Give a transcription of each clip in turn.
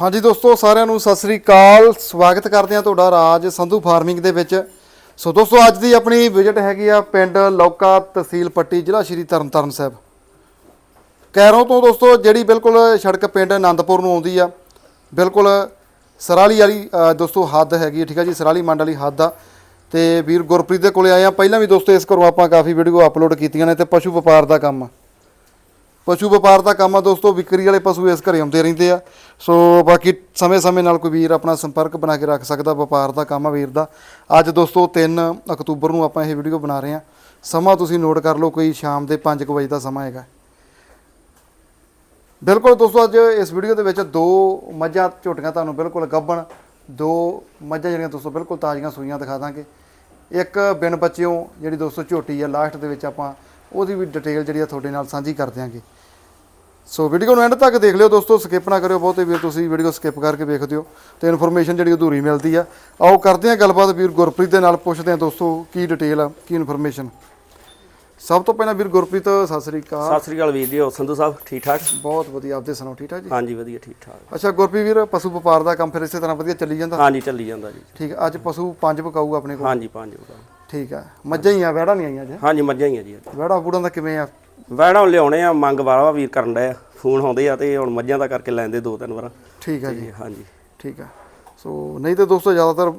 ਹਾਂਜੀ ਦੋਸਤੋ, ਸਾਰਿਆਂ ਨੂੰ ਸਤਿ ਸ੍ਰੀ ਅਕਾਲ। ਸਵਾਗਤ ਕਰਦੇ ਹਾਂ ਤੁਹਾਡਾ ਰਾਜ ਸੰਧੂ ਫਾਰਮਿੰਗ ਦੇ ਵਿੱਚ। ਸੋ ਦੋਸਤੋ, ਅੱਜ ਦੀ ਆਪਣੀ ਵਿਜ਼ਿਟ ਹੈਗੀ ਆ ਪਿੰਡ ਲੌਕਾ ਤਹਿਸੀਲ ਪੱਟੀ, ਜ਼ਿਲ੍ਹਾ ਸ਼੍ਰੀ ਤਰਨਤਾਰਨ ਸਾਹਿਬ। ਕੈਰੋਂ ਤੋਂ ਦੋਸਤੋ, ਜਿਹੜੀ ਬਿਲਕੁਲ ਸੜਕ ਪਿੰਡ ਆਨੰਦਪੁਰ ਨੂੰ ਆਉਂਦੀ ਆ, ਬਿਲਕੁਲ ਸਰਾਲੀ ਵਾਲੀ ਦੋਸਤੋ, ਹੱਦ ਹੈਗੀ ਠੀਕ ਆ ਜੀ, ਸਰਾਲੀ ਮੰਡ ਵਾਲੀ ਹੱਦ ਆ। ਤੇ ਵੀਰ ਗੁਰਪ੍ਰੀਤ ਦੇ ਕੋਲੇ ਆਏ ਆ। ਪਹਿਲਾਂ ਵੀ ਦੋਸਤੋ, ਇਸ ਘਰੋਂ ਆਪਾਂ ਕਾਫੀ ਵੀਡੀਓ ਅਪਲੋਡ ਕੀਤੀਆਂ ਨੇ ਤੇ ਪਸ਼ੂ ਵਪਾਰ ਦਾ ਕੰਮ ਪਸ਼ੂ ਵਪਾਰ ਦਾ ਕੰਮ ਆ ਦੋਸਤੋ, ਵਿਕਰੀ ਵਾਲੇ ਪਸ਼ੂ ਇਸ ਘਰੇ ਆਉਂਦੇ ਰਹਿੰਦੇ ਆ। ਸੋ ਬਾਕੀ ਸਮੇਂ-ਸਮੇਂ ਨਾਲ ਕੋਈ ਵੀਰ ਆਪਣਾ ਸੰਪਰਕ ਬਣਾ ਕੇ ਰੱਖ ਸਕਦਾ, ਵਪਾਰ ਦਾ ਕੰਮ ਆ ਵੀਰ ਦਾ। ਅੱਜ ਦੋਸਤੋ 3 ਅਕਤੂਬਰ ਨੂੰ ਆਪਾਂ ਇਹ ਵੀਡੀਓ ਬਣਾ ਰਹੇ ਆ। ਸਮਾਂ ਤੁਸੀਂ ਨੋਟ ਕਰ ਲਓ, ਕੋਈ ਸ਼ਾਮ ਦੇ 5 ਵਜੇ ਦਾ ਸਮਾਂ ਹੈਗਾ। ਬਿਲਕੁਲ ਦੋਸਤੋ, ਅੱਜ ਇਸ ਵੀਡੀਓ ਦੇ ਵਿੱਚ ਦੋ ਮੱਝਾਂ, ਝੋਟੀਆਂ ਤੁਹਾਨੂੰ ਬਿਲਕੁਲ ਗੱਭਣ। ਦੋ ਮੱਝਾਂ ਜਿਹੜੀਆਂ ਦੋਸਤੋ, ਬਿਲਕੁਲ ਤਾਜ਼ੀਆਂ ਸੂਈਆਂ ਦਿਖਾ ਦਾਂਗੇ। ਇੱਕ ਬਿਨ ਬੱਚਿਓ ਜਿਹੜੀ ਦੋਸਤੋ ਝੋਟੀ ਆ, ਲਾਸਟ ਦੇ ਵਿੱਚ ਆਪਾਂ ਉਹਦੀ ਵੀ ਡਿਟੇਲ ਜਿਹੜੀ ਆ ਤੁਹਾਡੇ ਨਾਲ ਸਾਂਝੀ ਕਰ ਦਿਆਂਗੇ। ਸੋ ਵੀਡੀਓ ਨੂੰ ਐਂਡ ਤੱਕ ਦੇਖ ਲਿਓ ਦੋਸਤੋ ਸਕਿਪ ਨਾ ਕਰਿਓ ਬਹੁਤੇ ਵੀਰ ਤੁਸੀਂ ਵੀਡੀਓ ਸਕਿਪ ਕਰਕੇ ਵੇਖਦੇ ਹੋ ਤੇ ਇਨਫੋਰਮੇਸ਼ਨ ਜਿਹੜੀ ਅਧੂਰੀ ਮਿਲਦੀ ਆ। ਆਓ ਕਰਦੇ ਹਾਂ ਗੱਲਬਾਤ ਵੀਰ ਗੁਰਪ੍ਰੀਤ ਦੇ ਨਾਲ ਪੁੱਛਦੇ ਹਾਂ ਦੋਸਤੋ ਕੀ ਡਿਟੇਲ ਆ ਕੀ ਇਨਫੋਰਮੇਸ਼ਨ ਸਭ ਤੋਂ ਪਹਿਲਾਂ ਵੀਰ ਗੁਰਪ੍ਰੀਤ ਸਤਿ ਸ੍ਰੀ ਅਕਾਲ। ਸਤਿ ਸ੍ਰੀ ਅਕਾਲ ਵੀਰ ਜੀ ਸੰਧੂ ਸਾਹਿਬ ਠੀਕ ਠਾਕ? ਬਹੁਤ ਵਧੀਆ ਆਪਦੇ ਸੁਣਾਓ ਠੀਕ ਠਾਕ ਜੀ? ਹਾਂਜੀ ਵਧੀਆ ਠੀਕ ਠਾਕ। ਅੱਛਾ ਗੁਰਪ੍ਰੀਤ ਵੀਰ ਪਸ਼ੂ ਵਪਾਰ ਦਾ ਕੰਮ ਫਿਰ ਇਸੇ ਤਰ੍ਹਾਂ ਵਧੀਆ ਚੱਲੀ ਜਾਂਦਾ? ਹਾਂਜੀ ਚੱਲੀ ਜਾਂਦਾ ਜੀ। ਠੀਕ ਅੱਜ ਪਸ਼ੂ ਪੰਜ ਪਕਾਊ ਆਪਣੇ ਕੋਲ? ਹਾਂਜੀ ਪੰਜ ਉਹਦਾ। ਠੀਕ ਹੈ ਮੱਝਾਂ ਹੀ ਆ ਵੈੜਾ ਨਹੀਂ ਆਈਆਂ ਅੱਜ? ਹਾਂਜੀ ਮੱਝਾਂ ਹੀ ਆ ਜੀ ਵੈੜਾ ਬੂੜਾਂ ਦਾ ਕਿਵੇਂ ਆ? ਵੈਣਾ ਲਿਆਉਣੇ ਆ ਮੰਗ ਵਾਲਾ ਵੀਰ ਕਰਨ ਆ। ਫੋਨ ਆਉਂਦੇ ਆ ਤੇ ਹੁਣ ਮੱਝਾਂ ਦਾ ਕਰਕੇ ਲੈਂਦੇ ਦੋ ਤਿੰਨ ਵਾਰ। ਠੀਕ ਹੈ ਜੀ। ਹਾਂਜੀ। ਠੀਕ ਹੈ ਸੋ ਨਹੀਂ ਤਾਂ ਦੋਸਤੋ ਜ਼ਿਆਦਾਤਰ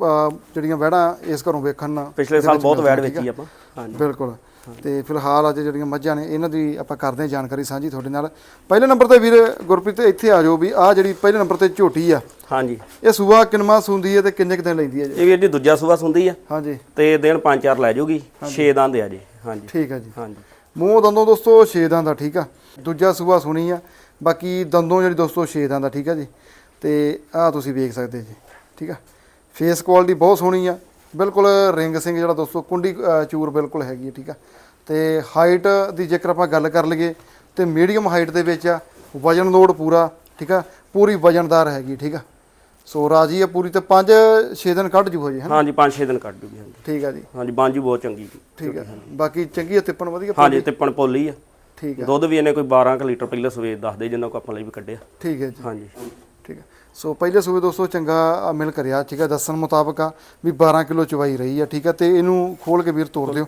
ਜਿਹੜੀਆਂ ਵੈੜਾਂ ਇਸ ਘਰੋਂ ਵੇਖਣ ਪਿਛਲੇ ਸਾਲ ਬਹੁਤ ਵੈੜ ਵੇਚੀ ਆਪਾਂ। ਹਾਂਜੀ। ਬਿਲਕੁਲ। ਤੇ ਫਿਲਹਾਲ ਅੱਜ ਜਿਹੜੀਆਂ ਮੱਝਾਂ ਨੇ ਇਹਨਾਂ ਦੀ ਆਪਾਂ ਕਰਦੇ ਹਾਂ ਜਾਣਕਾਰੀ ਸਾਂਝੀ ਤੁਹਾਡੇ ਨਾਲ। ਪਹਿਲੇ ਨੰਬਰ ਤੇ ਵੀਰ ਗੁਰਪ੍ਰੀਤ ਇੱਥੇ ਆ ਜਾਓ ਵੀ ਆ ਜਿਹੜੀ ਪਹਿਲੇ ਨੰਬਰ ਤੇ ਝੋਟੀ ਆ ਹਾਂਜੀ। ਇਹ ਸੂਆ ਕਿੰਨਵਾ ਸੁੰਦੀ ਹੈ ਤੇ ਕਿੰਨੇ ਕੁ ਦਿਨ ਲੈਂਦੀ ਹੈ ਜੀ? ਇਹ ਵੀਰ ਜੀ ਦੂਜਾ ਸੂਆ ਸੁੰਦੀ ਆ। ਹਾਂਜੀ। ਤੇ ਦਿਨ ਪੰਜ ਚਾਰ ਲੈ ਜਾਊਗੀ 6 ਦੰਦ ਆ ਜੀ। ਹਾਂਜੀ। ਠੀਕ ਹੈ ਜੀ। ਹਾਂਜੀ। ਮੂੰਹ ਦੰਦੋਂ ਦੋਸਤੋ ਛੇ ਦੰਦ ਦਾ ਠੀਕ ਆ। ਦੂਜਾ ਸੂਆ ਸੁਣੀ ਆ ਬਾਕੀ ਦੰਦੋਂ ਜਿਹੜੀ ਦੋਸਤੋ ਛੇ ਦੰਦ ਦਾ ਠੀਕ ਆ ਜੀ? ਤੇ ਆਹ ਤੁਸੀਂ ਵੇਖ ਸਕਦੇ ਜੀ ਠੀਕ ਆ? ਫੇਸ ਕੁਆਲਿਟੀ ਬਹੁਤ ਸੋਹਣੀ ਆ ਬਿਲਕੁਲ ਰਿੰਗ ਸਿੰਘ ਜਿਹੜਾ ਦੋਸਤੋ ਕੁੰਡੀ ਚੂਰ ਬਿਲਕੁਲ ਹੈਗੀ ਆ ਠੀਕ ਆ? ਤੇ ਹਾਈਟ ਦੀ ਜੇਕਰ ਆਪਾਂ ਗੱਲ ਕਰ ਲਈਏ ਤੇ ਮੀਡੀਅਮ ਹਾਈਟ ਦੇ ਵਿੱਚ ਆ ਵਜਨ ਲੋਡ ਪੂਰਾ ਠੀਕ ਆ? ਪੂਰੀ ਵਜਨਦਾਰ ਹੈਗੀ ਠੀਕ ਆ? ਸੋ ਰਾਜੀ ਆ ਪੂਰੀ ਤੇ 5 6 ਦਿਨ ਕੱਢ ਜੂ ਹੋ ਜੀ ਹਾਂਜੀ ਪੰਜ ਛੇ ਦਿਨ ਕੱਢ ਜੂਗੀ ਹਾਂਜੀ। ਠੀਕ ਆ ਜੀ। ਹਾਂਜੀ ਬਾਂਝੂ ਬਹੁਤ ਚੰਗੀ ਜੀ। ਠੀਕ ਆ। ਬਾਕੀ ਚੰਗੀ ਆ ਤਿੱਪਣ ਵਧੀਆ ਹਾਂਜੀ ਤਿੱਪਣ ਪੋਲੀ ਆ। ਠੀਕ ਆ ਦੁੱਧ ਵੀ ਇਹਨੇ ਕੋਈ 12 ਕੁ ਲੀਟਰ ਪਹਿਲੇ ਸਵੇਰ ਦੱਸਦੇ ਜਿੰਨਾ ਕੋ ਆਪਾਂ ਲਈ ਵੀ ਕੱਢਿਆ। ਠੀਕ ਹੈ ਜੀ। ਹਾਂਜੀ। ਠੀਕ ਹੈ। ਸੋ ਪਹਿਲੇ ਸੂਬੇ ਦੋਸਤੋ ਚੰਗਾ ਮਿਲ ਕਰਿਆ ਠੀਕ ਹੈ। ਦੱਸਣ ਮੁਤਾਬਕ ਆ ਵੀ 12 ਕਿਲੋ ਚਵਾਈ ਰਹੀ ਆ ਠੀਕ ਹੈ। ਤੇ ਇਹਨੂੰ ਖੋਲ ਕੇ ਵੀਰ ਤੋੜ ਦਿਓ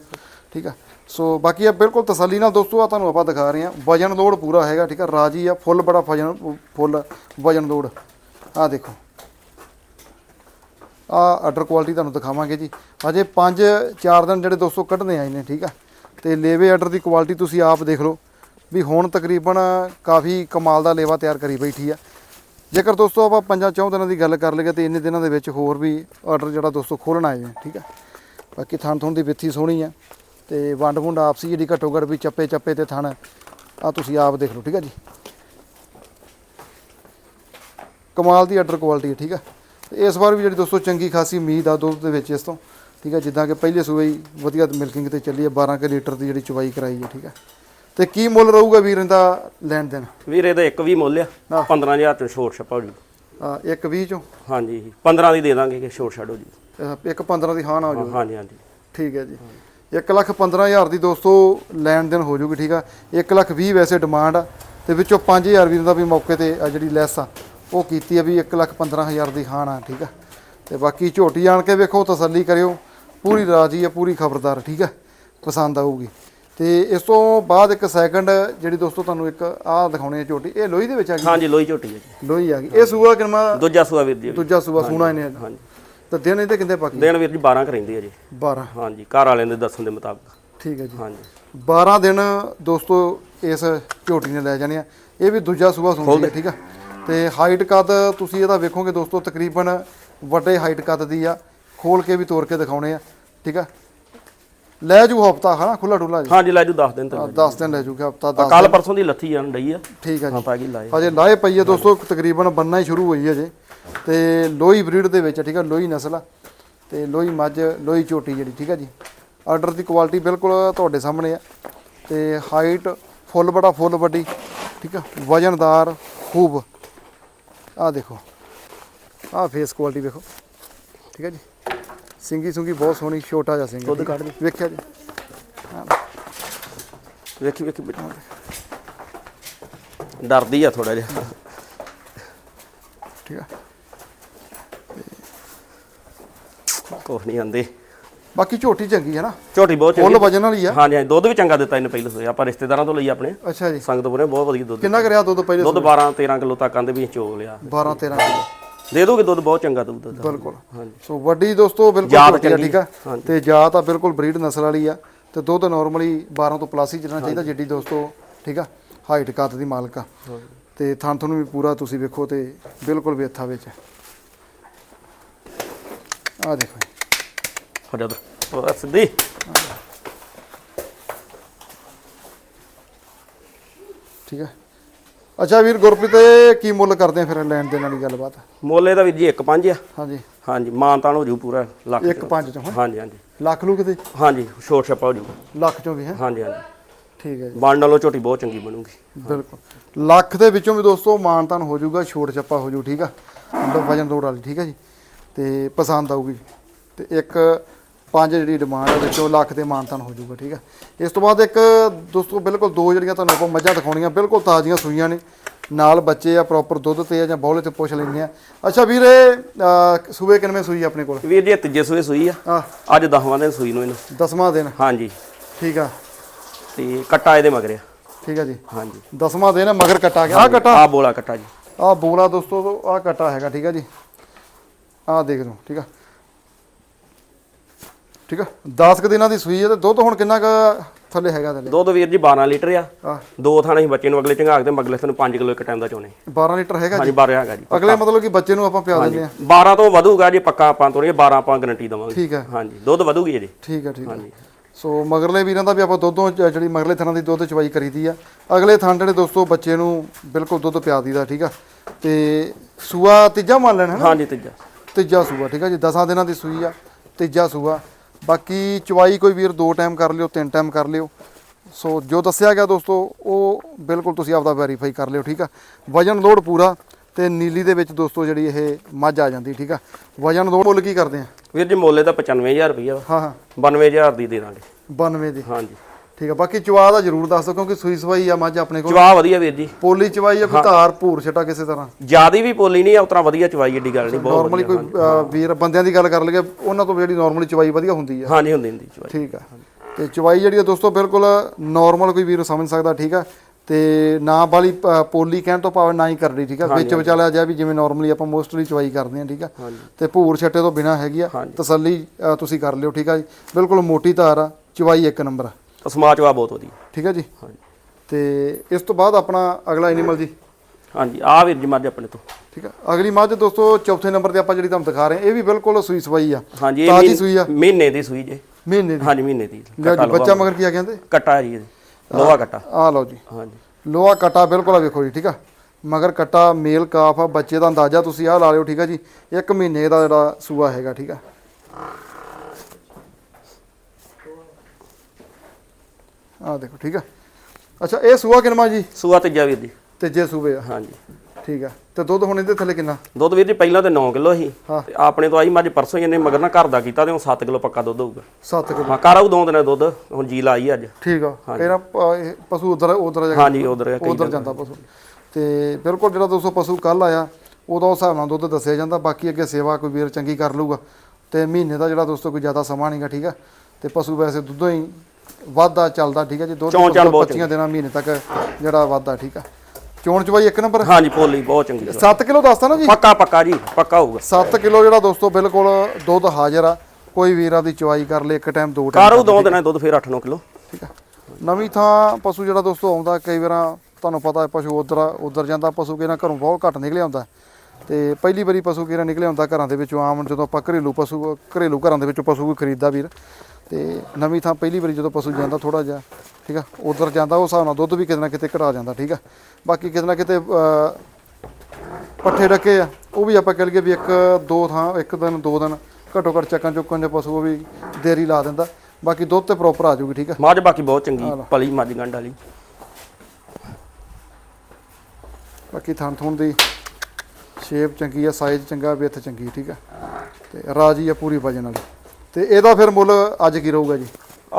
ਠੀਕ ਆ ਸੋ ਬਾਕੀ ਆ ਬਿਲਕੁਲ ਤਸੱਲੀ ਨਾਲ ਦੋਸਤੋ ਆ ਤੁਹਾਨੂੰ ਆਪਾਂ ਦਿਖਾ ਰਹੇ ਆ ਵਜਨ ਲੋਡ ਪੂਰਾ ਹੈਗਾ ਠੀਕ ਆ ਰਾਜੀ ਆ ਫੁੱਲ ਬੜਾ ਵਜਨ ਫੁੱਲ ਵਜਨ ਲੋਡ ਆ ਦੇਖੋ। ਆ ਆਰਡਰ ਕੁਆਲਿਟੀ ਤੁਹਾਨੂੰ ਦਿਖਾਵਾਂਗੇ ਜੀ। ਅਜੇ 5 4 ਦਿਨ ਜਿਹੜੇ ਦੋਸਤੋ ਕੱਢਨੇ ਆਏ ਨੇ ਠੀਕ ਆ ਤੇ ਲੇਵੇ ਆਰਡਰ ਦੀ ਕੁਆਲਿਟੀ ਤੁਸੀਂ ਆਪ ਦੇਖ ਲਓ ਵੀ ਹੁਣ ਤਕਰੀਬਨ ਕਾਫੀ ਕਮਾਲ ਦਾ ਲੇਵਾ ਤਿਆਰ ਕਰੀ ਬੈਠੀ ਆ। ਜੇਕਰ ਦੋਸਤੋ ਆਪਾਂ ਪੰਜਾਂ ਚੌਂ ਦਿਨਾਂ ਦੀ ਗੱਲ ਕਰ ਲਈਏ ਤੇ ਇੰਨੇ ਦਿਨਾਂ ਦੇ ਵਿੱਚ ਹੋਰ ਵੀ ਆਰਡਰ ਜਿਹੜਾ ਦੋਸਤੋ ਖੋਲਣ ਆਏ ਆ, ਠੀਕ ਆ? ਬਾਕੀ ਥਣ ਥੁਣ ਦੀ ਵਿੱਥੀ ਸੋਹਣੀ ਆ ਤੇ ਵੰਡ ਵੁੰਡ ਆਪਸੀ ਜਿਹੜੀ ਘੱਟੋ ਘੱਟ ਵੀ ਚੱਪੇ ਚੱਪੇ ਤੇ ਥਣ ਆ ਤੁਸੀਂ ਆਪ ਦੇਖ ਲਓ, ਠੀਕ ਆ ਜੀ? ਕਮਾਲ ਦੀ ਆਰਡਰ ਕੁਆਲਿਟੀ ਹੈ ਠੀਕ ਆ? ਇਸ ਵਾਰ ਵੀ ਜਿਹੜੀ ਦੋਸਤੋ ਚੰਗੀ ਖਾਸੀ ਉਮੀਦ ਆ ਦੁੱਧ ਦੇ ਵਿੱਚ ਇਸ ਤੋਂ। ਠੀਕ ਆ ਜਿੱਦਾਂ ਕਿ ਪਹਿਲੇ ਸੂਏ ਹੀ ਵਧੀਆ ਮਿਲਕਿੰਗ ਤੇ ਚੱਲੀ ਹੈ 12 ਕਿ ਲੀਟਰ ਦੀ ਜਿਹੜੀ ਚਵਾਈ ਕਰਾਈ ਹੈ ਠੀਕ ਆ। ਤੇ ਕੀ ਮੁੱਲ ਰਹੂਗਾ ਵੀਰ ਇਹਦਾ ਲੈਣ ਦੇਣ? ਵੀਰ ਇਹਦਾ ਇੱਕ ਵੀ ਮੁੱਲ ਆ 15000 ਤੋਂ ਛੋਟ ਛਪਾ ਹੋ ਜੂ। ਆ, ਇੱਕ 20 ਚੋਂ? ਹਾਂਜੀ 15 ਦੀ ਦੇ ਦਾਂਗੇ ਕਿ ਛੋਟ ਹੋ ਜੂ। ਇੱਕ 15 ਦੀ ਹਾਂ ਨਾ ਹੋ ਜਾਊ ਹਾਂਜੀ ਹਾਂਜੀ। ਠੀਕ ਹੈ ਜੀ। 1 ਲੱਖ 15000 ਦੀ ਦੋਸਤੋ ਲੈਣ ਦੇਣ ਹੋ ਜੂਗੀ ਠੀਕ ਆ। 1 ਲੱਖ 20 ਵੈਸੇ ਡਿਮਾਂਡ ਆ ਤੇ ਵਿੱਚੋਂ 5000 ਵੀਰ ਦਾ ਵੀ ਮੌਕੇ ਤੇ ਆ ਜਿਹੜੀ ਲੈਸ ਆ ਉਹ ਕੀਤੀ ਆ ਵੀ 1 ਲੱਖ 15000 ਦੀ ਹਾਂ ਨਾ ਠੀਕ ਆ। ਤੇ ਬਾਕੀ ਝੋਟੀ ਆਣ ਕੇ ਵੇਖੋ ਤਸੱਲੀ ਕਰਿਓ। ਪੂਰੀ ਰਾਜੀ ਆ ਪੂਰੀ ਖਬਰਦਾਰ ਠੀਕ ਆ? ਪਸੰਦ ਆਊਗੀ। ਤੇ ਇਸ ਤੋਂ ਬਾਅਦ ਇੱਕ ਸੈਕੰਡ ਜਿਹੜੀ ਦੋਸਤੋ ਤੁਹਾਨੂੰ ਇੱਕ ਆਹ ਦਿਖਾਉਣੀ ਹੈ ਝੋਟੀ ਇਹ ਲੋਹੀ ਦੇ ਵਿੱਚ ਆ ਗਈ। ਹਾਂਜੀ ਲੋਈ ਝੋਟੀ ਹੈ ਜੀ। ਲੋਹੀ ਆ ਗਈ। ਇਹ ਸੂਆ ਕਿਨਮਾ ਦੂਜਾ ਸੂਆ ਵੀਰ ਜੀ। ਦੂਜਾ ਸੂਆ ਸੂਣਾ ਇਹਨੇ। ਹਾਂਜੀ। ਤਾਂ ਦਿਨ ਇਹਦੇ ਕਿੰਦੇ ਬਾਕੀ? ਦਿਨ ਵੀਰ ਜੀ 12 ਕ ਰਹਿੰਦੇ ਆ ਜੀ। 12 ਹਾਂਜੀ ਘਰ ਵਾਲਿਆਂ ਦੇ ਦੱਸਣ ਦੇ ਮੁਤਾਬਕ। ਠੀਕ ਹੈ ਜੀ। ਹਾਂਜੀ। 12 ਦਿਨ ਦੋਸਤੋ ਇਸ ਝੋਟੀ ਨੇ ਲੈ ਜਾਣੇ ਆ। ਇਹ ਵੀ ਦੂਜਾ ਸੂਆ ਸੁਣਦੀ ਹੈ ਠੀਕ ਆ? ਤੇ ਹਾਈਟ ਕੱਦ ਤੁਸੀਂ ਇਹਦਾ ਵੇਖੋਗੇ ਦੋਸਤੋ ਤਕਰੀਬਨ ਵੱਡੇ ਹਾਈਟ ਕੱਦ ਦੀ ਆ। ਖੋਲ ਕੇ ਵੀ ਤੋੜ ਕੇ ਦਿਖਾਉਣੇ ਆ। ਠੀਕ ਆ? ਲੈ ਜੂ ਹਫਤਾ ਹਨਾ? ਖੁੱਲਾ ਡੁੱਲਾ ਜੀ ਹਾਂਜੀ ਲੈ ਜੂ 10 ਦਿਨ ਤੱਕ 10 ਦਿਨ ਲੈ ਜੂਗਾ ਹਫਤਾ 10 ਕੱਲ ਪਰਸੋਂ ਦੀ ਲੱਥੀ ਜਾਣ ਡਈ ਆ। ਠੀਕ ਆ ਜੀ। ਹਾਂ ਪਾ ਗਈ ਲਾਏ ਹਜੇ ਲਾਏ ਪਈ ਹੈ ਦੋਸਤੋ ਤਕਰੀਬਨ ਬੰਨਾ ਹੀ ਸ਼ੁਰੂ ਹੋਈ ਹੈ ਜੇ ਤੇ ਲੋਹੀ ਬਰੀਡ ਦੇ ਵਿੱਚ ਆ, ਠੀਕ ਆ ਲੋਹੀ ਨਸਲ ਆ। ਤੇ ਲੋਹੀ ਮੱਝ ਲੋਹੀ ਝੋਟੀ ਜਿਹੜੀ ਠੀਕ ਆ ਜੀ। ਆਰਡਰ ਦੀ ਕੁਆਲਿਟੀ ਬਿਲਕੁਲ ਤੁਹਾਡੇ ਸਾਹਮਣੇ ਆ। ਤੇ ਹਾਈਟ ਫੁੱਲ ਬੜਾ ਫੁੱਲ ਵੱਡੀ ਠੀਕ ਆ ਵਜਨਦਾਰ ਖੂਬ। ਆ ਦੇਖੋ ਆ ਫੇਸ ਕੁਆਲਿਟੀ ਵੇਖੋ। ਠੀਕ ਆ ਜੀ। ਸਿੰਗੀ ਸੁੰਗੀ ਬਹੁਤ ਸੋਹਣੀ ਛੋਟਾ ਜਿਹਾ ਸਿੰਘ ਦੁੱਧ ਕੱਢ ਦੇ। ਵੇਖਿਆ ਜੀ। ਵੇਖੀ ਵੇਖੀ ਡਰਦੀ ਆ ਥੋੜਾ ਜਿਹਾ। ਠੀਕ ਆ। ਕੁਛ ਨਹੀਂ ਆਂਦੇ। ਬਾਕੀ ਝੋਟੀ ਚੰਗੀ ਹੈ ਨਾ? ਝੋਟੀ ਬਹੁਤ ਫੁੱਲ ਚੰਗੀ ਵਜਨ ਵਾਲੀ ਆ। ਹਾਂਜੀ ਹਾਂਜੀ ਦੁੱਧ ਵੀ ਚੰਗਾ ਦਿੱਤਾ ਇਹਨੇ ਪਹਿਲੇ ਹੋਏ ਆਪਾਂ ਰਿਸ਼ਤੇਦਾਰਾਂ ਤੋਂ ਲਈ ਆਪਣੇ। ਅੱਛਾ ਜੀ। ਸੰਗਤਪੁਰੇ ਬਹੁਤ ਵਧੀਆ ਦੁੱਧ ਕਿੰਨਾ ਕਰਿਆ ਦੁੱਧ ਪਹਿਲੇ ਦੁੱਧ 12 13 ਕਿਲੋ ਤੱਕ ਆਂਦੇ ਵੀ ਚੋ ਲਿਆ 12 13 ਕਿਲੋ। ਦੇ ਦੋਗੇ ਦੁੱਧ ਬਹੁਤ ਚੰਗਾ ਦੁੱਧ ਦਾ ਬਿਲਕੁਲ। ਹਾਂਜੀ। ਸੋ ਵੱਡੀ ਦੋਸਤੋ ਬਿਲਕੁਲ ਜਾਤ ਛੋਟੀ ਆ ਚੰਗੀ। ਠੀਕ ਆ। ਤੇ ਜਾਤ ਆ ਬਿਲਕੁਲ ਬਰੀਡ ਨਸਲ ਵਾਲੀ ਆ। ਤੇ ਦੁੱਧ ਨਾਰਮਲੀ 12 ਤੋਂ ਪਲੱਸ ਹੀ ਚੱਲਣਾ ਚਾਹੀਦਾ ਜਿੱਡੀ ਦੋਸਤੋ ਠੀਕ ਆ? ਹਾਈਟ ਕੱਦ ਦੀ ਮਾਲਕ ਆ। ਤੇ ਥਣ ਤੁਹਾਨੂੰ ਵੀ ਪੂਰਾ ਤੁਸੀਂ ਵੇਖੋ ਤੇ ਬਿਲਕੁਲ ਵੇਥਾ ਵਿੱਚ ਆ। ਦੇਖੋ ਜੀ। ਹੋ ਜਾ ਉਧਰ ਸਿੱਧੀ। ਠੀਕ ਆ? ਅੱਛਾ ਵੀਰ ਗੁਰਪ੍ਰੀਤ ਇਹ ਕੀ ਮੁੱਲ ਕਰਦੇ ਆ ਫਿਰ ਲੈਣ ਦੇਣ ਵਾਲੀ ਗੱਲਬਾਤ? ਮੋਲੇ ਦਾ ਵੀਰ ਜੀ 1.5 ਆ। ਹਾਂਜੀ। ਹਾਂਜੀ ਮਾਨਤਾਨ ਹੋ ਜੂ ਪੂਰਾ ਲੱਖ ਇੱਕ ਪੰਜ ਚੋਂ ਹੈਂ? ਹਾਂਜੀ ਹਾਂਜੀ। ਲੱਖ ਲੂ ਕਿਤੇ? ਹਾਂਜੀ ਛੋਟ ਛੱਪਾ ਹੋ ਜੂ। ਲੱਖ ਚੋਂ ਵੀ ਹੈ? ਹਾਂਜੀ ਹਾਂਜੀ। ਠੀਕ ਹੈ ਜੀ। ਬਣ ਨਾਲੋਂ ਝੋਟੀ ਬਹੁਤ ਚੰਗੀ ਬਣੂਗੀ। ਬਿਲਕੁਲ। ਲੱਖ ਦੇ ਵਿੱਚੋਂ ਵੀ ਦੋਸਤੋ ਮਾਨਤਾਨ ਹੋ ਜਾਊਗਾ ਛੋਟ ਛੱਪਾ ਹੋ ਜੂ ਠੀਕ ਆ? ਮਤਲਬ ਵਜਨ ਦੋੜ ਵਾਲੀ ਠੀਕ ਆ ਜੀ? ਤੇ ਪਸੰਦ ਆਊਗੀ। ਤੇ ਇੱਕ ਪੰਜ ਜਿਹੜੀ ਡਿਮਾਂਡ ਹੈ ਵਿੱਚੋਂ ਲੱਖ ਦੇ ਮਾਨਤਾਨ ਹੋ ਜਾਊਗਾ ਠੀਕ ਆ? ਇਸ ਤੋਂ ਬਾਅਦ ਇੱਕ ਦੋਸਤੋ ਬਿਲਕੁਲ ਦੋ ਜਿਹੜੀਆਂ ਤੁਹਾਨੂੰ ਆਪਾਂ ਮੱਝਾਂ ਦਿਖਾਉਣੀਆਂ ਬਿਲਕੁਲ ਤਾਜ਼ੀਆਂ ਸੂਈਆਂ ਨੇ। ਨਾਲ ਬੱਚੇ ਆ ਪ੍ਰੋਪਰ ਦੁੱਧ ਤੇ ਆ ਜਾਂ ਬੌਲੇ ਤੇ ਪੁੱਛ ਲੈਂਦੇ ਆ। ਅੱਛਾ ਵੀਰ ਇਹ ਸੂਬੇ ਕਿੰਨਵੇਂ ਸੂਈ ਆਪਣੇ ਕੋਲ? ਵੀਰ ਜੀ ਇਹ ਤੀਜੇ ਸੂਏ ਸੂਈ ਆ। ਅੱਜ 10ਵਾਂ ਦਿਨ ਸੂਈ ਨੂੰ ਇਹਨੂੰ। ਦਸਵਾਂ ਦਿਨ। ਹਾਂਜੀ। ਠੀਕ ਆ। ਤੇ ਕੱਟਾ ਇਹਦੇ ਮਗਰ ਆ। ਠੀਕ ਆ ਜੀ। ਹਾਂਜੀ। ਦਸਵਾਂ ਦਿਨ ਆ, ਮਗਰ ਕੱਟਾ ਗਿਆ। ਆ ਕੱਟਾ। ਆ ਬੋਲਾ ਕੱਟਾ ਜੀ। ਆ ਬੋਲਾ ਦੋਸਤੋ ਆ ਕੱਟਾ ਹੈਗਾ ਠੀਕ ਆ ਜੀ। ਆ ਦੇਖ ਲਓ ਠੀਕ ਆ। ਠੀਕ ਆ? 10 ਕੁ ਦਿਨਾਂ ਦੀ ਸੂਈ ਹੈ ਤੇ ਦੁੱਧ ਹੁਣ ਕਿੰਨਾ ਕੁ ਥੱਲੇ ਹੈਗਾ ਥੱਲੇ ਦੁੱਧ ਵੀਰ ਜੀ 12 ਲੀਟਰ ਆ। ਦੋ ਥਾਣੇ ਅਸੀਂ ਬੱਚੇ ਨੂੰ ਅਗਲੇ ਚੰਗਾਕ ਤੇ ਮਗਲੇ ਸਾਨੂੰ 5 ਕਿਲੋ ਇੱਕ ਟਾਈਮ ਦਾ ਚੋਣੇ। 12 ਲੀਟਰ ਹੈਗਾ ਜੀ? ਹਾਂਜੀ 12 ਹੈਗਾ ਜੀ ਅਗਲੇ ਮਤਲਬ ਕਿ ਬੱਚੇ ਨੂੰ ਆਪਾਂ ਪਿਆ ਦਿੰਦੇ ਆ। 12 ਤੋਂ ਵਧੂਗਾ ਜੇ ਪੱਕਾ ਆਪਾਂ ਤੋਰੀਏ 12 ਆਪਾਂ ਗਾਰੰਟੀ ਦਵਾਂਗੇ। ਠੀਕ ਆ। ਹਾਂਜੀ ਦੁੱਧ ਵਧੂਗੀ ਜੀ ਠੀਕ ਆ ਠੀਕ ਆ। ਹਾਂਜੀ। ਸੋ ਮਗਰਲੇ ਵੀਰਾਂ ਦਾ ਵੀ ਆਪਾਂ ਦੁੱਧੋਂ ਜਿਹੜੀ ਮਗਰਲੇ ਥਣਾਂ ਦੀ ਦੁੱਧ ਚਵਾਈ ਕਰੀਦੀ ਆ। ਅਗਲੇ ਥਣ ਜਿਹੜੇ ਦੋਸਤੋ ਬੱਚੇ ਨੂੰ ਬਿਲਕੁਲ ਦੁੱਧ ਪਿਆ ਦੀਦਾ ਠੀਕ ਆ? ਤੇ ਸੂਆ ਤੀਜਾ ਮੰਨ ਲੈਣਾ ਹੈ ਹਾਂਜੀ ਤੀਜਾ। ਤੀਜਾ ਸੂਆ ਠੀਕ ਆ ਜੀ? 10 ਦਿਨਾਂ ਦੀ ਸੂਈ ਆ ਤੀਜਾ ਸੂਆ। ਬਾਕੀ ਚਵਾਈ ਕੋਈ ਵੀਰ ਦੋ ਟਾਈਮ ਕਰ ਲਿਓ ਤਿੰਨ ਟਾਈਮ ਕਰ ਲਿਓ। ਸੋ ਜੋ ਦੱਸਿਆ ਗਿਆ ਦੋਸਤੋ ਉਹ ਬਿਲਕੁਲ ਤੁਸੀਂ ਆਪਦਾ ਵੈਰੀਫਾਈ ਕਰ ਲਿਓ ਠੀਕ ਆ? ਵਜਨ ਲੋਡ ਪੂਰਾ ਤੇ ਨੀਲੀ ਦੇ ਵਿੱਚ ਦੋਸਤੋ ਜਿਹੜੀ ਇਹ ਮੱਝ ਆ ਜਾਂਦੀ ਠੀਕ ਆ? ਵਜਨ ਲੋਡ ਮੁੱਲ ਕੀ ਕਰਦੇ ਆ? ਵੀਰ ਜੀ ਮੋਲੇ ਦਾ 95000 ਰੁਪਈਆ ਹਾਂ ਹਾਂ। 92000 ਦੀ ਦੇ ਦਾਂਗੇ। 92 ਦੀ। ਹਾਂਜੀ। ਠੀਕ ਆ ਬਾਕੀ ਚਵਾ ਦਾ ਜ਼ਰੂਰ ਦੱਸ ਦਿਓ ਕਿਉਂਕਿ ਸੂਈ ਸਵਾਈ ਆ ਮੱਝ ਆਪਣੇ ਕੋਲ। ਚਵਾ ਵਧੀਆ ਵੀਰ ਜੀ। ਪੋਲੀ ਚਵਾਈ ਆ ਕੋਈ ਧਾਰ ਭੂਰ ਛਟਾ ਕਿਸੇ ਤਰ੍ਹਾਂ? ਜਿਆਦੀ ਵੀ ਪੋਲੀ ਨਹੀਂ ਆ ਉਤਰਾ ਵਧੀਆ ਚਵਾਈ ਏਡੀ ਗੱਲ ਨਹੀਂ ਬਹੁਤ ਨਾਰਮਲੀ ਕੋਈ ਵੀਰ ਬੰਦਿਆਂ ਦੀ ਗੱਲ ਕਰ ਲਈਏ ਉਹਨਾਂ ਤੋਂ ਜਿਹੜੀ ਨਾਰਮਲੀ ਚਵਾਈ ਵਧੀਆ ਹੁੰਦੀ ਆ। ਹਾਂਜੀ ਹੁੰਦੀ ਹੁੰਦੀ ਚਵਾਈ। ਠੀਕ ਆ। ਤੇ ਚਵਾਈ ਜਿਹੜੀ ਆ ਦੋਸਤੋ ਬਿਲਕੁਲ ਨਾਰਮਲ ਕੋਈ ਵੀਰ ਸਮਝ ਸਕਦਾ ਠੀਕ ਆ। ਤੇ ਨਾ ਵਾਲੀ ਪੋਲੀ ਕਹਿਣ ਤੋਂ ਭਾਵੇਂ ਨਾ ਹੀ ਕਰਨੀ ਠੀਕ ਆ। ਵਿੱਚ ਵਿਚਾਲਿਆ ਜਾ ਵੀ ਜਿਵੇਂ ਨਾਰਮਲੀ ਆਪਾਂ ਮੋਸਟਲੀ ਚਵਾਈ ਕਰਦੇ ਆ ਠੀਕ ਆ। ਤੇ ਭੂਰ ਛੱਟੇ ਤੋਂ ਬਿਨਾ ਹੈਗੀ ਆ ਤਸੱਲੀ ਤੁਸੀਂ ਕਰ ਲਿਓ ਠੀਕ ਆ ਜੀ। ਬਿਲਕੁਲ ਮੋਟੀ ਧਾਰ ਆ ਚਵਾਈ ਇੱਕ ਨੰਬਰ ਆ। ਤਾਂ ਸਮਾ ਚਵਾ ਬਹੁਤ ਵਧੀਆ। ਠੀਕ ਆ ਜੀ। ਹਾਂਜੀ। ਤੇ ਇਸ ਤੋਂ ਬਾਅਦ ਆਪਣਾ ਅਗਲਾ ਐਨੀਮਲ ਜੀ। ਹਾਂਜੀ ਆ ਵੀਰ ਜੀ ਮੱਝ ਆਪਣੇ ਤੋਂ। ਠੀਕ ਆ ਅਗਲੀ ਮੱਝ ਦੋਸਤੋ ਚੌਥੇ ਨੰਬਰ ਤੇ ਆਪਾਂ ਜਿਹੜੀ ਤੁਹਾਨੂੰ ਦਿਖਾ ਰਹੇ ਹਾਂ ਇਹ ਵੀ ਬਿਲਕੁਲ ਸੂਈ ਸਵਾਈ ਆ। ਹਾਂਜੀ ਇਹ ਤਾਜ਼ੀ ਸੂਈ ਆ। ਮਹੀਨੇ ਦੀ ਸੂਈ ਜੇ। ਮਹੀਨੇ ਦੀ। ਹਾਂਜੀ ਮਹੀਨੇ ਦੀ। ਜੀ ਬੱਚਾ ਮਗਰ ਕੀ ਆ ਕਹਿੰਦੇ ਕੱਟਾ ਜੀ ਇਹਦੇ। ਲੋਹਾ ਕੱਟਾ। ਆ ਲਓ ਜੀ। ਹਾਂਜੀ। ਲੋਹਾ ਕਟਾ ਬਿਲਕੁਲ ਆ ਵੇਖੋ ਜੀ ਠੀਕ ਆ। ਮਗਰ ਕਟਾ ਮੇਲ ਕਾਫ ਆ ਬੱਚੇ ਦਾ ਅੰਦਾਜ਼ਾ ਤੁਸੀਂ ਆਹ ਲਾ ਲਿਓ ਠੀਕ ਆ ਜੀ। ਇੱਕ ਮਹੀਨੇ ਦਾ ਜਿਹੜਾ ਸੂਆ ਹੈਗਾ ਠੀਕ ਆ। ਆ ਦੇਖੋ ਠੀਕ ਆ? ਅੱਛਾ ਇਹ ਸੂਆ ਕਿੰਨਾ ਜੀ? ਸੂਆ ਤੀਜਾ ਵੀਰ ਜੀ। ਤੀਜੇ ਸੂਬੇ ਆ। ਹਾਂਜੀ। ਠੀਕ ਆ। ਤੇ ਦੁੱਧ ਹੁਣ ਇਹਦੇ ਥੱਲੇ ਕਿੰਨਾ? ਦੁੱਧ ਵੀਰ ਜੀ ਪਹਿਲਾਂ ਤੇ 9 ਕਿਲੋ ਸੀ। ਹਾਂ। ਤੇ ਆਪਣੇ ਤੋਂ ਆਈ ਮੱਝ ਪਰਸੋਂ ਹੀ ਇਹਨੇ ਮਗਰ ਨਾ ਘਰ ਦਾ ਕੀਤਾ ਤੇ ਉਹ 7 ਕਿਲੋ ਪੱਕਾ ਦੁੱਧ ਹੋਊਗਾ। 7 ਕਿਲੋ। ਹਾਂ ਘਰ ਆਊ ਦੋ ਦਿਨਾਂ ਦੁੱਧ ਹੁਣ ਜੀ ਲਾਈ ਅੱਜ। ਠੀਕ ਆ। ਕਹਿੰਦਾ ਪਸ਼ੂ ਉਧਰ ਉਧਰ ਜਾ ਹਾਂਜੀ ਉਧਰ ਉਧਰ ਜਾਂਦਾ। ਪਸ਼ੂ। ਤੇ ਬਿਲਕੁਲ ਜਿਹੜਾ ਦੋਸਤੋ ਪਸ਼ੂ ਕੱਲ ਆਇਆ ਉਦੋਂ ਉਸ ਹਿਸਾਬ ਨਾਲ ਦੁੱਧ ਦੱਸਿਆ ਜਾਂਦਾ। ਬਾਕੀ ਅੱਗੇ ਸੇਵਾ ਕੋਈ ਵੀਰ ਚੰਗੀ ਕਰ ਲੂਗਾ ਤੇ ਮਹੀਨੇ ਦਾ ਜਿਹੜਾ ਦੋਸਤੋ ਕੋਈ ਜ਼ਿਆਦਾ ਸਮਾਂ ਨਹੀਂਗਾ ਠੀਕ ਆ? ਤੇ ਪਸ਼ੂ ਵੈਸੇ ਦੁੱਧੋਂ ਹੀ ਵਾਧਾ ਚੱਲਦਾ ਠੀਕ ਆ ਜੀ? ਚਾਣ ਬਹੁਤ 25 ਦਿਨਾਂ ਮਹੀਨੇ ਤੱਕ ਜਿਹੜਾ ਵਾਧਾ ਠੀਕ ਆ? ਚੋਣ ਚਵਾਈ ਇੱਕ ਨੰਬਰ? ਹਾਂਜੀ ਪੋਲੀ ਬਹੁਤ ਚੰਗੀ ਆ। 7 ਕਿਲੋ ਦੱਸਤਾ ਨਾ ਜੀ? ਪੱਕਾ ਪੱਕਾ ਜੀ ਪੱਕਾ ਹੋਊਗਾ। 7 ਕਿਲੋ ਜਿਹੜਾ ਦੋਸਤੋ ਬਿਲਕੁਲ ਦੁੱਧ ਹਾਜ਼ਰ ਆ। ਕੋਈ ਵੀਰਾਂ ਦੀ ਚਵਾਈ ਕਰ ਲੇ ਇੱਕ ਟਾਈਮ ਦੋ ਟਾਈਮ ਆਊ ਦੋ ਦਿਨਾਂ ਦੁੱਧ ਫਿਰ 8-9 ਕਿਲੋ। ਠੀਕ ਆ। ਨਵੀਂ ਥਾਂ ਪਸ਼ੂ ਜਿਹੜਾ ਦੋਸਤੋ ਆਉਂਦਾ ਕਈ ਵਾਰਾਂ ਤੁਹਾਨੂੰ ਪਤਾ ਹੈ ਪਸ਼ੂ ਉਧਰ ਉਧਰ ਜਾਂਦਾ ਪਸ਼ੂ ਕਿਹਨਾਂ ਘਰੋਂ ਬਹੁਤ ਘੱਟ ਨਿਕਲਿਆ ਹੁੰਦਾ। ਤੇ ਪਹਿਲੀ ਵਾਰੀ ਪਸ਼ੂ ਕਿਹਨਾਂ ਨਿਕਲਿਆ ਹੁੰਦਾ ਘਰਾਂ ਦੇ ਵਿੱਚੋਂ ਆਮ ਜਦੋਂ ਆਪਾਂ ਘਰੇਲੂ ਪਸ਼ੂ ਘਰੇਲੂ ਘਰਾਂ ਦੇ ਵਿੱਚੋਂ ਪਸ਼ੂ ਕੋਈ ਖਰੀਦਦਾ ਵੀਰ। ਤੇ ਨਵੀਂ ਥਾਂ ਪਹਿਲੀ ਵਾਰੀ ਜਦੋਂ ਪਸ਼ੂ ਜਾਂਦਾ ਥੋੜਾ ਜਿਹਾ ਠੀਕ ਆ ਉਧਰ ਜਾਂਦਾ ਉਸ ਹਿਸਾਬ ਨਾਲ ਦੁੱਧ ਵੀ ਕਿਤੇ ਨਾ ਕਿਤੇ ਘਟਾ ਜਾਂਦਾ ਠੀਕ ਆ। ਬਾਕੀ ਕਿਤੇ ਨਾ ਕਿਤੇ ਪੱਠੇ ਡੱਕੇ ਆ ਉਹ ਵੀ ਆਪਾਂ ਕਹਿ ਲਈਏ ਵੀ ਇੱਕ ਦੋ ਥਾਂ ਇੱਕ ਦਿਨ ਦੋ ਦਿਨ ਘੱਟੋ ਘੱਟ ਚੱਕਾਂ ਚੁੱਕਣ ਦੇ ਪਸ਼ੂ ਉਹ ਵੀ ਦੇਰੀ ਲਾ ਦਿੰਦਾ। ਬਾਕੀ ਦੁੱਧ ਤੇ ਪ੍ਰੋਪਰ ਆ ਜਾਊਗੀ ਠੀਕ ਆ। ਮੱਝ ਬਾਕੀ ਬਹੁਤ ਚੰਗੀ ਪਲੀ ਮੱਝ ਗੰਢ ਵਾਲੀ। ਬਾਕੀ ਥਣ ਥੁਣ ਦੀ ਸ਼ੇਪ ਚੰਗੀ ਆ ਸਾਈਜ਼ ਚੰਗਾ ਵਿੱਥ ਚੰਗੀ ਠੀਕ ਆ। ਤੇ ਰਾਜੀ ਆ ਪੂਰੀ ਵਜਨ ਵਾਲੀ। ਤੇ ਇਹਦਾ ਫਿਰ ਮੁੱਲ ਅੱਜ ਕੀ ਰਹੂਗਾ ਜੀ?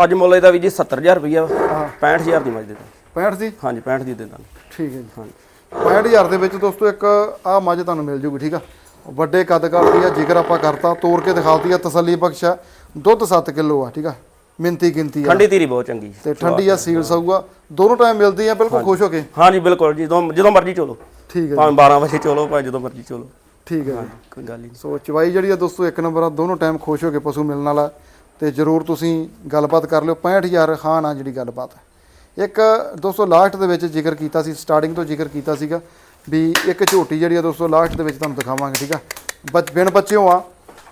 ਅੱਜ ਮੁੱਲ ਇਹਦਾ ਵੀ ਜੀ 70000 ਰੁਪਈਆ ਵਾ ਹਾਂ। 65000 ਦੀ ਮੱਝ ਦੇ ਦਾਂਗੇ। 65 ਦੀ? ਹਾਂਜੀ 65 ਦੀ ਦੇ ਦਾਂਗੇ। ਠੀਕ ਹੈ ਜੀ। ਹਾਂਜੀ। 65000 ਦੇ ਵਿੱਚ ਦੋਸਤੋ ਇੱਕ ਆ ਮੱਝ ਤੁਹਾਨੂੰ ਮਿਲ ਜੂਗੀ ਠੀਕ ਆ? ਵੱਡੇ ਕੱਦ ਕਰਦੀ ਆ ਜਿਗਰ ਆਪਾਂ ਕਰਤਾ ਤੋੜ ਕੇ ਦਿਖਾਤੀ ਆ ਤਸੱਲੀ ਬਖਸ਼ ਆ ਦੁੱਧ 7 ਕਿਲੋ ਆ ਠੀਕ ਆ? ਮਿੰਤੀ ਗਿਣਤੀ ਆ। ਠੰਡੀ ਧੀਰੀ ਬਹੁਤ ਚੰਗੀ। ਤੇ ਠੰਡੀ ਆ ਸੀਲ ਸਊਗਾ। ਦੋਨੋਂ ਟਾਈਮ ਮਿਲਦੀ ਆ ਬਿਲਕੁਲ ਖੁਸ਼ ਹੋ ਕੇ? ਹਾਂਜੀ ਬਿਲਕੁਲ ਜਦੋਂ ਜਦੋਂ ਮਰਜ਼ੀ ਚੋਲੋ। ਠੀਕ ਹੈ ਭਾਵੇਂ 12 ਵਜੇ ਚੋਲੋ ਭਾਵੇਂ ਜਦੋਂ ਮਰਜ਼ੀ ਚੋਲੋ। ਠੀਕ ਹੈ ਜੀ। ਕੋਈ ਗੱਲ ਹੀ ਨਹੀਂ। ਸੋ ਚਵਾਈ ਜਿਹੜੀ ਆ ਦੋਸਤੋ ਇੱਕ ਨੰਬਰ ਆ ਦੋਨੋਂ ਟਾਈਮ ਖੁਸ਼ ਹੋ ਕੇ ਪਸ਼ੂ ਮਿਲਣ ਵਾਲਾ ਤੇ ਜਰੂਰ ਤੁਸੀਂ ਗੱਲਬਾਤ ਕਰ ਲਿਓ। 65000 ਖਾਨ ਆ ਜਿਹੜੀ ਗੱਲਬਾਤ। ਹੈ ਇੱਕ ਦੋਸਤੋ ਲਾਸਟ ਦੇ ਵਿੱਚ ਜ਼ਿਕਰ ਕੀਤਾ ਸੀ ਸਟਾਰਟਿੰਗ ਤੋਂ ਜ਼ਿਕਰ ਕੀਤਾ ਸੀਗਾ ਵੀ ਇੱਕ ਝੋਟੀ ਜਿਹੜੀ ਆ ਦੋਸਤੋ ਲਾਸਟ ਦੇ ਵਿੱਚ ਤੁਹਾਨੂੰ ਦਿਖਾਵਾਂਗੇ ਠੀਕ ਆ? ਬੱਚ ਬਿਨ ਬੱਚਿਓ ਆ।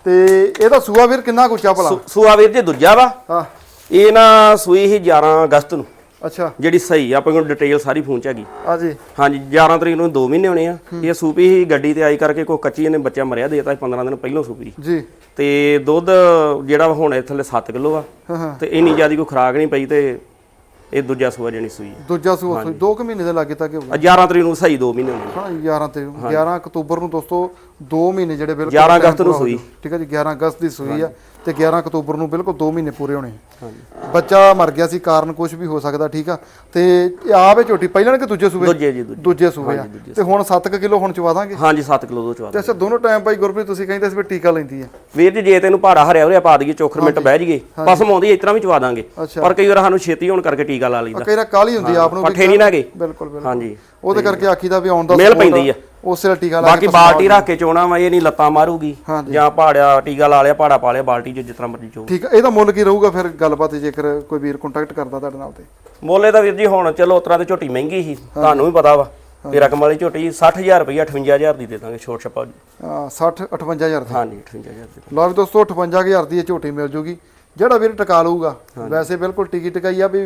ਤੇ ਇਹਦਾ ਸੂਆ ਵੀਰ ਕਿੰਨਾ ਕੁ ਉੱਚਾ ਭਲਾ? ਸੂਆ ਵੀਰ ਜੀ ਦੂਜਾ ਵਾ। ਹਾਂ। ਇਹ ਨਾ ਸੂਈ ਸੀ 11 ਅਗਸਤ ਨੂੰ। ਅੱਛਾ। ਜਿਹੜੀ ਸਹੀ ਆ, ਆਪਣੇ ਕੋਲ ਡਿਟੇਲ ਸਾਰੀ ਫੋਨ ਚ ਹੈਗੀ। ਆ ਜੀ। ਹਾਂਜੀ 11 ਤਰੀਕ ਨੂੰ 2 ਮਹੀਨੇ ਹੋਣੇ ਆ। ਇਹ ਸੂਪੀ ਹੀ ਗੱਡੀ ਤੇ ਆਈ ਕਰਕੇ ਕੋਈ ਕੱਚੀ ਇਹਨੇ ਬੱਚਾ ਮਰਿਆ ਦੇਤਾ 15 ਦਿਨ ਪਹਿਲਾਂ ਸੂਪੀ। ਜੀ। ਤੇ ਦੁੱਧ ਜਿਹੜਾ ਹੁਣ ਇਹ ਥੱਲੇ 7 ਕਿਲੋ ਆ। ਤੇ ਇੰਨੀ ਜ਼ਿਆਦਾ ਕੋਈ ਖੁਰਾਕ ਨਹੀਂ ਪਈ ਤੇ ਇਹ ਦੂਜਾ ਸੂਆ ਜਣੀ ਸੂਈ ਆ। ਦੂਜਾ ਸੂਆ ਸੂਈ। 2 ਕੁ ਮਹੀਨੇ ਦੇ ਲਾਗੇ ਤੱਕ ਹੋਊਗਾ 11 ਤਰੀਕ ਨੂੰ ਸਹੀ 2 ਮਹੀਨੇ ਹੋਣੇ ਹਾਂ 11 ਤੇ 11 ਅਕਤੂਬਰ ਨੂੰ ਦੋਸਤੋ 2 ਮਹੀਨੇ ਜਿਹੜੇ ਬਿਲਕੁਲ 11 time ਅਗਸਤ ਨੂੰ ਸੂਈ। ਠੀਕ ਹੈ ਜੀ 11 ਅਗਸਤ ਦੀ ਸੂਈ ਆ। ਤੇ 11 ਅਕਤੂਬਰ ਨੂੰ ਬਿਲਕੁਲ 2 ਮਹੀਨੇ ਪੂਰੇ ਹੋਣੇ ਹਾਂਜੀ। ਬੱਚਾ ਮਰ ਗਿਆ ਸੀ ਕਾਰਨ ਕੁਝ ਵੀ ਹੋ ਸਕਦਾ ਠੀਕ ਆ। ਤੇ ਇਹ ਆਪ ਇਹ ਝੋਟੀ ਪਹਿਲਾਂ ਕਿ ਦੂਜੇ ਸੂਬੇ? ਦੂਜੇ ਜੀ ਦੂਜੇ। ਦੂਜੇ ਸੂਬੇ ਆ। ਤੇ ਹੁਣ 7 ਕਿਲੋ ਹੁਣ ਚਵਾ ਦਾਂਗੇ? ਹਾਂਜੀ 7 ਕਿਲੋ ਦੋ ਚਵਾ ਤੇ ਅੱਛਾ ਦੋਨੋਂ ਟਾਈਮ ਭਾਈ ਗੁਰਪ੍ਰੀਤ ਤੁਸੀਂ ਕਹਿੰਦੇ ਸੀ ਵੀ ਟੀਕਾ ਲੈਂਦੀ ਆ। ਵੀਰ ਜੀ ਜੇ ਤੈਨੂੰ ਭਾੜਾ ਹਰਿਆ ਹੋਇਆ ਪਾ ਦਈਏ ਚੋਖਰ ਮਿੰਟ ਬਹਿ ਜੀਏ ਪਸਮ ਆਉਂਦੀ ਇਸ ਤਰ੍ਹਾਂ ਵੀ ਚਵਾ ਦਾਂਗੇ। ਪਰ ਕਈ ਵਾਰ ਸਾਨੂੰ ਛੇਤੀ ਹੋਣ ਕਰਕੇ ਟੀਕਾ ਲਾ ਲਈਦਾ। ਕਈ ਨਾ ਕਾਲੀ ਹੁੰਦੀ ਆ ਆਪ ਨੂੰ ਪੱਠੇ ਨਹੀਂ ਨਾਗੇ ਬਿਲਕੁਲ ਬਿਲਕੁਲ। ਹਾਂਜੀ। ਉਹਦੇ ਕਰਕੇ ਆਖੀਦਾ ਵੀ ਆਉਣ ਦਾ ਮਿਲ ਪੈਂਦੀ ਆ। ਉਸੇ ਨਾਲ ਟੀਕਾ ਲਾ ਬਾਕੀ ਬਾਲਟੀ ਰੱਖ ਕੇ ਚੋਣਾ ਵਾ ਇਹ ਨਹੀਂ ਲੱਤਾਂ ਮਾਰੂਗੀ। ਜਾਂ ਭਾੜਿਆ ਟੀਕਾ ਲਾ ਲਿਆ ਭਾੜਾ ਪਾ ਲਿਆ ਬਾਲਟੀ 'ਚ ਤਰ੍ਹਾਂ ਮਰਜ਼ੀ ਚੋ ਠੀਕ ਆ ਇਹਦਾ ਮੁੱਲ ਕੀ ਰਹੂਗਾ ਫਿਰ ਗੱਲਬਾਤ ਜੇਕਰ ਕੋਈ ਵੀਰ ਕੰਟੈਕਟ ਕਰਦਾ ਤੁਹਾਡੇ ਨਾਲ ਤੇ। ਮੋਲੇ ਦਾ ਵੀਰ ਜੀ ਹੁਣ ਚਲੋ ਉਤਰਾ ਤੇ ਝੋਟੀ ਮਹਿੰਗੀ ਸੀ ਤੁਹਾਨੂੰ ਵੀ ਪਤਾ ਵਾ ਵੀ ਰਕਮ ਵਾਲੀ ਝੋਟੀ 60000 ਰੁਪਈਆ 58000 ਦੀ ਦੇ ਦਾਂਗੇ ਛੋਟ ਛਪਾ ਅਹ 60 58000 ਦੀ। ਹਾਂਜੀ 58000 ਦੀ। ਲਓ ਵੀ ਦੋਸਤੋ 58000 ਦੀ ਇਹ ਝੋਟੀ ਮਿਲ ਜੂਗੀ। ਜਿਹੜਾ ਵੀਰ ਟਿਕਾ ਲਊਗਾ ਵੈਸੇ ਬਿਲਕੁਲ ਟਿਕੀ ਟਿਕਾਈ ਆ ਵੀ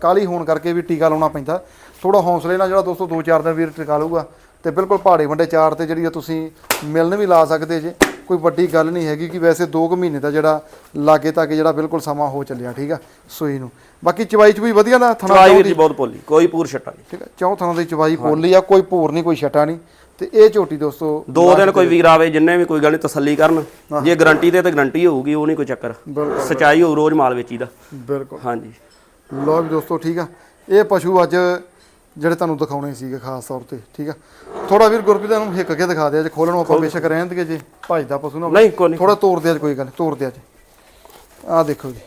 ਕਾਲੀ ਹੋਣ ਕਰਕੇ ਵੀ ਟੀਕਾ ਲਾਉਣਾ ਪੈਂਦਾ। ਥੋੜਾ ਹੌਸਲੇ ਨਾਲ ਜਿਹੜਾ ਦੋਸਤੋ 2-4 ਦਿਨ ਵੀਰ ਟਿਕਾ ਲਊਗਾ ਤੇ ਬਿਲਕੁਲ ਪਹਾੜੇ ਵੰਡੇ ਚਾਰ ਤੇ ਜਿਹੜੀ ਆ ਤੁਸੀਂ ਮਿਲਣ ਵੀ ਲਾ ਸਕਦੇ ਜੇ ਕੋਈ ਵੱਡੀ ਗੱਲ ਨਹੀਂ ਹੈਗੀ ਕਿ ਵੈਸੇ 2 ਕੁ ਮਹੀਨੇ ਦਾ ਜਿਹੜਾ ਲਾਗੇ ਤੱਕ ਜਿਹੜਾ ਬਿਲਕੁਲ ਸਮਾਂ ਹੋ ਚੱਲਿਆ ਠੀਕ ਆ ਸੂਈ ਨੂੰ। ਬਾਕੀ ਚਵਾਈ ਚ ਵੀ ਵਧੀਆ ਨਾ ਥਣਾ ਚਵਾਈ ਜੀ ਬਹੁਤ ਪੋਲੀ ਕੋਈ ਪੂਰ ਛੱਟਾ ਨਹੀਂ। ਠੀਕ ਆ ਚੌਂ ਥਣਾ ਦੀ ਚਵਾਈ ਪੋਲੀ ਆ ਕੋਈ ਭੂਰ ਨਹੀਂ ਕੋਈ ਛਟਾ ਨਹੀਂ ਤੇ ਇਹ ਝੋਟੀ ਦੋਸਤੋ ਦੋ ਦਿਨ ਕੋਈ ਵੀਰ ਆਵੇ ਜਿੰਨੇ ਵੀ ਕੋਈ ਗੱਲ ਨਹੀਂ ਤਸੱਲੀ ਕਰਨ। ਜੇ ਗਾਰੰਟੀ ਤੇ ਤੇ ਗਾਰੰਟੀ ਹੋਊਗੀ ਉਹ ਨਹੀਂ ਕੋਈ ਚੱਕਰ। ਸਚਾਈ ਹੋਊ ਰੋਜ਼ ਮਾਲ ਵੇਚੀਦਾ। ਬਿਲਕੁਲ। ਹਾਂਜੀ। ਵੀ ਦੋਸਤੋ ਠੀਕ ਆ ਇਹ ਪਸ਼ੂ ਅੱਜ ਜਿਹੜੇ ਤੁਹਾਨੂੰ ਦਿਖਾਉਣੇ ਸੀਗੇ ਖਾਸ ਤੌਰ ਤੇ ਠੀਕ ਆ? ਥੋੜਾ ਵੀਰ ਗੁਰਪ੍ਰੀਤ ਨੂੰ ਹਿੱਕ ਕੇ ਦਿਖਾ ਦੇ ਅੱਜ ਖੋਲਣ ਨੂੰ ਆਪਾਂ ਬੇਸ਼ੱਕ ਰਹਿਣ ਦੇਗੇ ਜੇ ਭਜਦਾ ਪਸ਼ੂ ਨਾ ਨਹੀਂ ਕੋਈ ਨਹੀਂ। ਥੋੜਾ ਤੋੜ ਦੇ ਅੱਜ ਕੋਈ ਗੱਲ ਤੋੜ ਦੇ ਅੱਜ ਆਹ ਦੇਖੋ ਜੀ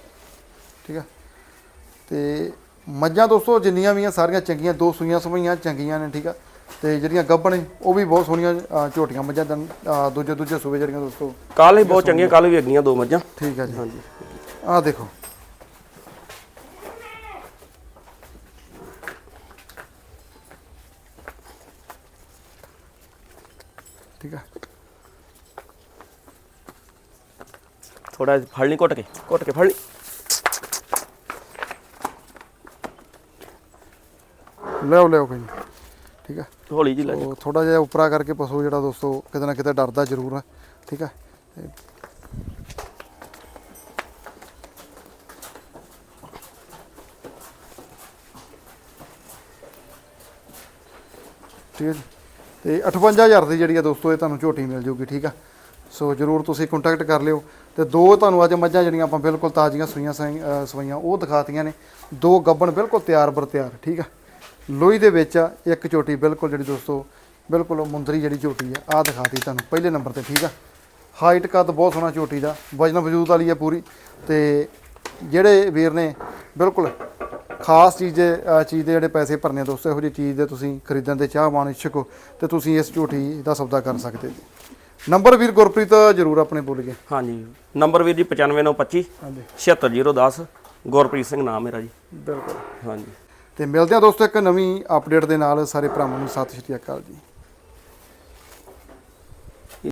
ਠੀਕ ਆ? ਤੇ ਮੱਝਾਂ ਦੋਸਤੋ ਜਿੰਨੀਆਂ ਵੀ ਆ ਸਾਰੀਆਂ ਚੰਗੀਆਂ ਦੋ ਸੂਈਆਂ ਸਵਈਆਂ ਚੰਗੀਆਂ ਨੇ ਠੀਕ ਆ? ਤੇ ਜਿਹੜੀਆਂ ਗੱਭਣ ਨੇ ਉਹ ਵੀ ਬਹੁਤ ਸੋਹਣੀਆਂ ਝੋਟੀਆਂ ਮੱਝਾਂ ਦੂਜੇ ਦੂਜੇ ਸੂਬੇ ਜਿਹੜੀਆਂ ਦੋਸਤੋ। ਕੱਲ ਹੀ ਬਹੁਤ ਚੰਗੀਆਂ ਕੱਲ ਵੀ ਹੈਗੀਆਂ ਦੋ ਮੱਝਾਂ। ਠੀਕ ਆ ਜੀ। ਹਾਂਜੀ। ਆਹ ਦੇਖੋ ਠੀਕ ਆ ਥੋੜਾ ਫੜ ਲਈ ਘੁੱਟ ਕੇ ਘੁੱਟ ਕੇ ਫੜ ਲਈ ਲਿਆਓ ਲਿਆਓ ਕੋਈ। ਠੀਕ ਆ ਹੌਲੀ ਜਿਹੀ ਲੈ ਉਹ ਥੋੜਾ ਜਿਹਾ ਉਪਰਾ ਕਰਕੇ ਪਸ਼ੂ ਜਿਹੜਾ ਦੋਸਤੋ ਕਿਤੇ ਨਾ ਕਿਤੇ ਡਰਦਾ ਜ਼ਰੂਰ ਆ ਠੀਕ ਆ ਤੇ ਠੀਕ ਹੈ ਜੀ ਤੇ 58000 ਦੀ ਜਿਹੜੀ ਆ ਦੋਸਤੋ, ਇਹ ਤੁਹਾਨੂੰ ਝੋਟੀ ਮਿਲ ਜੂਗੀ, ਠੀਕ ਆ? ਸੋ ਜਰੂਰ ਤੁਸੀਂ ਕੰਟੈਕਟ ਕਰ ਲਿਓ ਤੇ ਦੋ ਤੁਹਾਨੂੰ ਅੱਜ ਮੱਝਾਂ ਜਿਹੜੀਆਂ ਆਪਾਂ ਬਿਲਕੁਲ ਤਾਜ਼ੀਆਂ ਸੂਈਆਂ ਸਾਈ- ਸਵਾਈਆਂ, ਉਹ ਦਿਖਾਤੀਆਂ ਨੇ। ਦੋ ਗੱਬਣ ਬਿਲਕੁਲ ਤਿਆਰ ਬਰ ਤਿਆਰ, ਠੀਕ ਆ? ਲੋਹੀ ਦੇ ਵਿੱਚ ਆ, ਇੱਕ ਝੋਟੀ ਬਿਲਕੁਲ ਜਿਹੜੀ ਦੋਸਤੋ, ਬਿਲਕੁਲ ਮੁੰਦਰੀ ਜਿਹੜੀ ਝੋਟੀ ਆ ਆ ਦਿਖਾਤੀ ਤੁਹਾਨੂੰ ਪਹਿਲੇ ਨੰਬਰ ਤੇ, ਠੀਕ ਆ? ਹਾਈਟ ਕੱਦ ਬਹੁਤ ਸੋਹਣਾ ਝੋਟੀ ਦਾ, ਵਜਨ ਵਜੂਦ ਵਾਲੀ ਆ ਪੂਰੀ ਤੇ ਜਿਹੜੇ ਵੀਰ ਨੇ ਬਿਲਕੁਲ ਖਾਸ ਚੀਜ਼ ਦੇ ਚੀਜ਼ ਦੇ ਜਿਹੜੇ ਪੈਸੇ ਭਰਨੇ ਆ ਦੋਸਤੋ ਇਹੋ ਜਿਹੀ ਚੀਜ਼ ਦੇ ਤੁਸੀਂ ਖਰੀਦਣ ਦੇ ਚਾਹਵਾਨ ਇੱਛੁਕ ਹੋ ਤੇ ਤੁਸੀਂ ਇਸ ਝੋਟੀ ਦਾ ਸੌਦਾ ਕਰ ਸਕਦੇ ਜੀ ਨੰਬਰ ਵੀਰ ਗੁਰਪ੍ਰੀਤ ਜਰੂਰ ਆਪਣੇ ਬੋਲ ਗਏ ਹਾਂਜੀ ਨੰਬਰ ਵੀਰ ਜੀ 95925 ਹਾਂਜੀ। 76010 ਗੁਰਪ੍ਰੀਤ ਸਿੰਘ ਨਾਮ ਮੇਰਾ ਜੀ। ਬਿਲਕੁਲ। ਹਾਂਜੀ। ਤੇ ਮਿਲਦੇ ਆ ਦੋਸਤੋ ਇੱਕ ਨਵੀਂ ਅਪਡੇਟ ਦੇ ਨਾਲ ਸਾਰੇ ਭਰਾਵਾਂ ਨੂੰ ਸਤਿ ਸ਼੍ਰੀ ਅਕਾਲ ਜੀ।